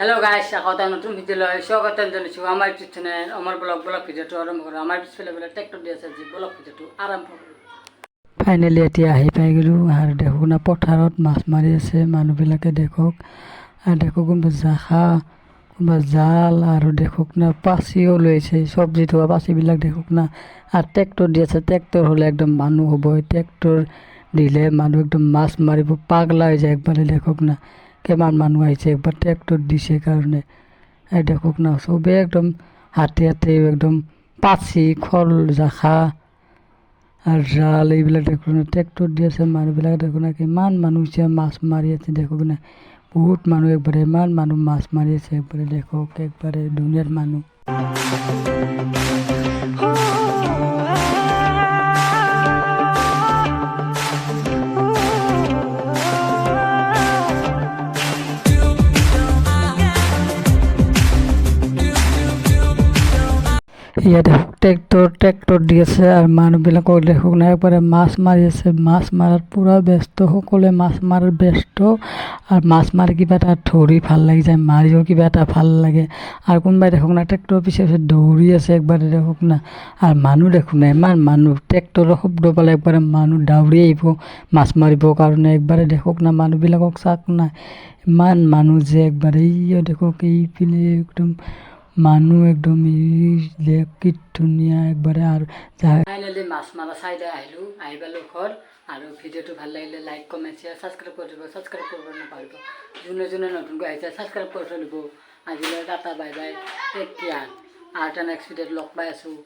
Hello' গাইছ আকৌ এটা নতুন ভিডিঅ' লৈ স্বাগতম জনাইছোঁ। আমাৰ ইউটিউব চেনেল আমাৰ ব্লগ ব্লগ ভিডিঅ'টো আৰম্ভ কৰোঁ। আমাৰ পিছফালে বোলে ট্ৰেক্টৰ দি আছে যি ব্লগ ভিডিঅ'টো আৰম্ভ কৰোঁ। ফাইনেলি এতিয়া আহি পাই গ'লোঁ। আৰু দেখোঁ না পথাৰত মাছ মাৰি আছে, মানুহবিলাকে দেখক। আৰু দেখোঁ কোনোবা জাখা, কোনোবা জাল, আৰু দেখোক না পাচিও লৈছে চব্জি থোৱা পাচিবিলাক দেখোক না। আৰু ট্ৰেক্টৰ দি আছে। ট্ৰেক্টৰ হ'লে একদম মানুহ হ'ব ট্ৰেক্টৰ দিলে মানুহ একদম মাছ মাৰিব পাগলা হৈ যায়। একবাৰে দেখক না। কিমান মানুহ আহিছে একবাৰ ট্ৰেক্টৰ দিছে কাৰণে এই দেখক না চবেই একদম হাতে হাতে একদম পাচি খল, জাখা আৰু জাল, এইবিলাক দেখোঁ না ট্ৰেক্টৰ দি আছে মানুহবিলাক দেখোঁ না, কিমান মানুহ হৈছে মাছ মাৰি আছে দেখোঁ না। বহুত মানুহ একবাৰে, ইমান মানুহ মাছ মাৰি আছে, একবাৰে দেখক, একবাৰে দুনিয়াৰ মানুহ ইয়াত ট্ৰেক্টৰ ট্ৰেক্টৰ দি আছে আৰু মানুহবিলাকক দেখোক না, একবাৰে মাছ মাৰি আছে, মাছ মাৰাত পূৰা ব্যস্ত, সকলোৱে মাছ মাৰাত ব্যস্ত আৰু মাছ মাৰি কিবা এটা ধৰি ভালো লাগি যায়, মাৰিও কিবা এটা ভালো লাগে। আৰু কোনোবাই দেখোক না, ট্ৰেক্টৰৰ পিছে পিছে দৌৰি আছে, একবাৰে দেখোক না। আৰু মানুহ দেখোক না, ইমান মানুহ, ট্ৰেক্টৰৰ শব্দ পালে একবাৰে মানুহ দাউৰি আহিব, মাছ মাৰিবৰ কাৰণে একবাৰে দেখোক না, মানুহবিলাকক চাওক না। ইমান মানুহ যে একবাৰে ইয়ে দেখোক, এইপিনে একদম মানুহ একদম ই দেখ কি ধুনীয়া একবাৰে আৰু ফাইনেলি মাছ মাৰা চাইডে আহিলোঁ, আহি পালোঁ ঘৰ। আৰু ভিডিঅ'টো ভালো লাগিলে লাইক কমেণ্ট শ্বেয়াৰ ছাবস্ক্ৰাইব কৰি দিব। ছাবস্ক্ৰাইব কৰিব নাপাহৰিব যোনে যোনে নতুনকৈ আহিছে ছাবস্ক্ৰাইব কৰি থৈ দিব। আজিলৈ টাটা বাই বাই এতিয়া আৰ্ট এণ্ড ভিডিঅ'ত লগ পাই আছোঁ।